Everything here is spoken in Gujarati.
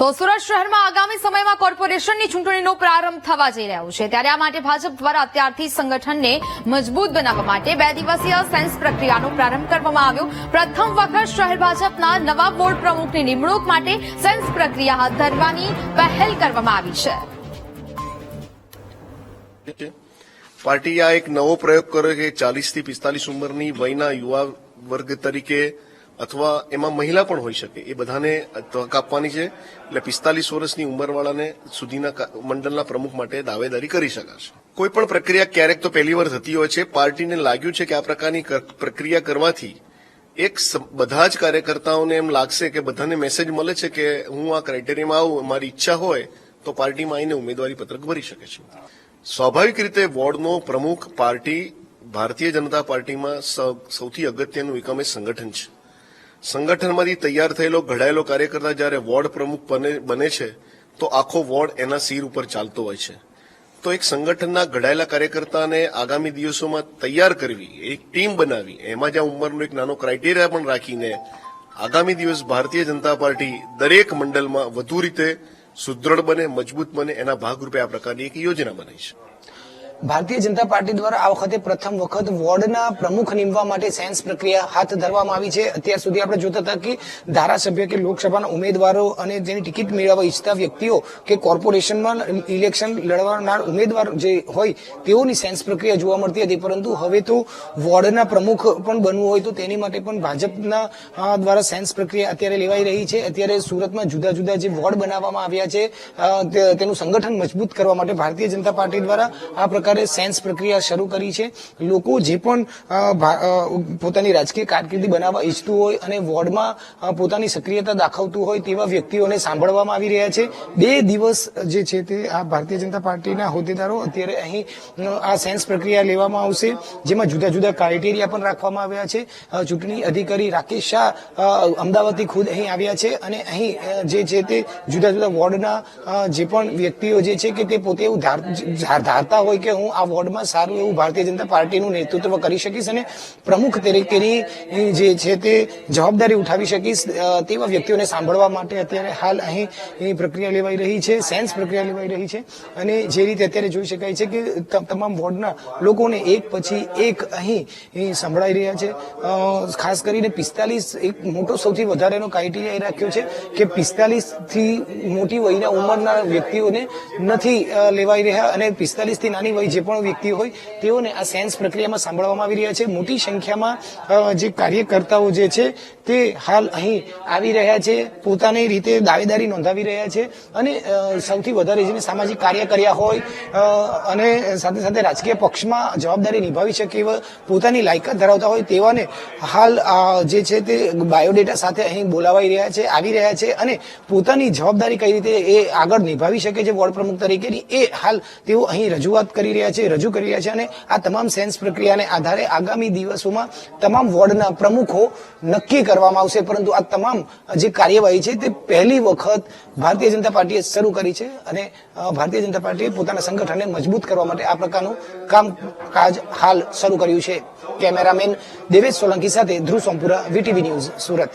તો સુરત શહેરમાં આગામી સમયમાં કોર્પોરેશનની ચૂંટણીનો પ્રારંભ થવા જઈ રહ્યો છે. ત્યારે આ માટે ભાજપ દ્વારા અત્યારથી સંગઠનને મજબૂત બનાવવા માટે બે દિવસીય સેન્સ પ્રક્રિયાનો પ્રારંભ કરવામાં આવ્યો. પ્રથમ વખત શહેર ભાજપના નવા બોર્ડ પ્રમુખની નિમણૂક માટે સેન્સ પ્રક્રિયા હાથ ધરવાની પહેલ કરવામાં આવી છે. પાર્ટીએ આ એક નવો પ્રયોગ કર્યો કે ચાલીસથી પિસ્તાલીસ ઉંમરની વયના યુવા વર્ગ તરીકે અથવા એમાં મહિલા પણ હોઈ શકે. એ બધાને તક આપવાની છે. એટલે પિસ્તાલીસ વર્ષની ઉંમરવાળાને સુધીના મંડળના પ્રમુખ માટે દાવેદારી કરી શકાશે. કોઈ પણ પ્રક્રિયા ક્યારેક તો પહેલી વાર થતી હોય છે. પાર્ટીને લાગ્યું છે કે આ પ્રકારની પ્રક્રિયા કરવાથી એક બધા જ કાર્યકર્તાઓને એમ લાગશે કે બધાને મેસેજ મળે છે કે હું આ ક્રાઇટેરિયામાં આવું, મારી ઈચ્છા હોય, તો પાર્ટીમાં આવીને ઉમેદવારી પત્રક ભરી શકે છે. સ્વાભાવિક રીતે વોર્ડનો પ્રમુખ પાર્ટી ભારતીય જનતા પાર્ટીમાં સૌથી અગત્યનું એકમ એ સંગઠન છે. સંગઠનમાંથી તૈયાર થયેલો ઘડાયેલો કાર્યકર્તા જ્યારે વોર્ડ પ્રમુખ બને છે, તો આખો વોર્ડ એના સિર ઉપર ચાલતો હોય છે. તો એક સંગઠનના ઘડાયેલા કાર્યકર્તાને આગામી દિવસોમાં તૈયાર કરવી, એક ટીમ બનાવી, એમાં જ્યાં ઉંમરનો એક નાનો ક્રાઇટેરિયા પણ રાખીને આગામી દિવસ ભારતીય જનતા પાર્ટી દરેક મંડળમાં વધુ રીતે સુદૃઢ બને, મજબૂત બને, એના ભાગરૂપે આ પ્રકારની એક યોજના બનાવી છે. ભારતીય જનતા પાર્ટી દ્વારા આ વખતે પ્રથમ વખત વોર્ડના પ્રમુખ નીમવા માટે સેન્સ પ્રક્રિયા હાથ ધરવામાં આવી છે. અત્યાર સુધી આપણે જોતા હતા કે ધારાસભ્ય કે લોકસભાના ઉમેદવારો અને જેની ટિકિટ મેળવવા ઈચ્છતા વ્યક્તિઓ કે કોર્પોરેશનમાં ઇલેક્શન લડવાનાર ઉમેદવાર જે હોય તેઓની સેન્સ પ્રક્રિયા જોવા મળતી હતી. પરંતુ હવે તો વોર્ડના પ્રમુખ પણ બનવું હોય તો તેની માટે પણ ભાજપના દ્વારા સેન્સ પ્રક્રિયા અત્યારે લેવાઈ રહી છે. અત્યારે સુરતમાં જુદા જુદા જે વોર્ડ બનાવવામાં આવ્યા છે તેનું સંગઠન મજબૂત કરવા માટે ભારતીય જનતા પાર્ટી દ્વારા આ પ્રકારે સેન્સ પ્રક્રિયા શરૂ કરી છે. લોકો જે પણ પોતાની રાજકીય કારકિર્દી બનાવવા ઈચ્છતું હોય અને વોર્ડમાં પોતાની સક્રિયતા દાખવતું હોય તેવા વ્યક્તિઓને સાંભળવામાં આવી રહ્યા છે. બે દિવસ જે છે તે આ ભારતીય જનતા પાર્ટીના હોદ્દેદારો અત્યારે અહીં આ સેન્સ પ્રક્રિયા લેવામાં આવશે, જેમાં જુદા જુદા ક્રાઇટેરિયા પણ રાખવામાં આવ્યા છે. ચૂંટણી અધિકારી રાકેશ શાહ અમદાવાદથી ખુદ અહીં આવ્યા છે અને અહીં જે છે તે જુદા જુદા વોર્ડના જે પણ વ્યક્તિઓ જે છે કે તે પોતે એવું ધાર- ધાર- ધારતા હોય કે હું આ વોર્ડમાં સારું એવું ભારતીય જનતા પાર્ટીનું નેતૃત્વ કરી શકીશ અને પ્રમુખ તરીકેની જે છે તે જવાબદારી ઉઠાવી શકીશ તેવા વ્યક્તિઓને સાંભળવા માટે અત્યારે હાલ અહીં પ્રક્રિયા લેવાઈ રહી છે, સેન્સ પ્રક્રિયા લેવાઈ રહી છે અને જે રીતે અત્યારે જોઈ શકાય છે કે તમામ વોર્ડના લોકોને એક પછી એક અહીં સંભળાઈ રહ્યા છે. ખાસ કરીને પિસ્તાલીસ એક મોટો સૌથી વધારેનો ક્રાઇટેરિયા એ રાખ્યો છે કે પિસ્તાલીસથી મોટી વયના ઉંમરના વ્યક્તિઓને નથી લેવાઈ રહ્યા અને પિસ્તાલીસથી નાની વય જે પણ વ્યક્તિ હોય, તેઓને આ સેન્સ પ્રક્રિયામાં સાંભળવામાં આવી રહ્યા છે. મોટી સંખ્યામાં જે કાર્યકર્તાઓ જે છે, તે હાલ અહીં આવી રહ્યા છે, પોતાની રીતે દાવેદારી નોંધાવી રહ્યા છે અને સૌથી વધારે જેને સામાજિક કાર્ય કર્યા હોય અને સાથે સાથે રાજકીય પક્ષમાં જવાબદારી નિભાવી શકે એવા પોતાની લાયકાત ધરાવતા હોય, તેવાને હાલ જે છે તે બાયોડેટા સાથે અહીં બોલાવાઈ રહ્યા છે, આવી રહ્યા છે અને પોતાની જવાબદારી કઈ રીતે એ આગળ નિભાવી શકે છે, વોર્ડ પ્રમુખ તરીકેની, એ હાલ તેઓ અહીં રજૂઆત કરી રહ્યા છે, રજૂ કરી રહ્યા છે અને આ તમામ સેન્સ પ્રક્રિયાને આધારે આગામી દિવસોમાં તમામ વોર્ડના પ્રમુખો નક્કી કરવામાં આવશે. પરંતુ આ તમામ જે કાર્યવાહી છે તે પહેલી વખત ભારતીય જનતા પાર્ટીએ શરૂ કરી છે અને ભારતીય જનતા પાર્ટીએ પોતાના સંગઠનને મજબૂત કરવા માટે આ પ્રકારનું કામકાજ હાલ શરૂ કર્યું છે. કેમેરામેન દેવેશ સોલંકી સાથે ધ્રુવ સોમપુરા, વીટીવી ન્યૂઝ સુરત.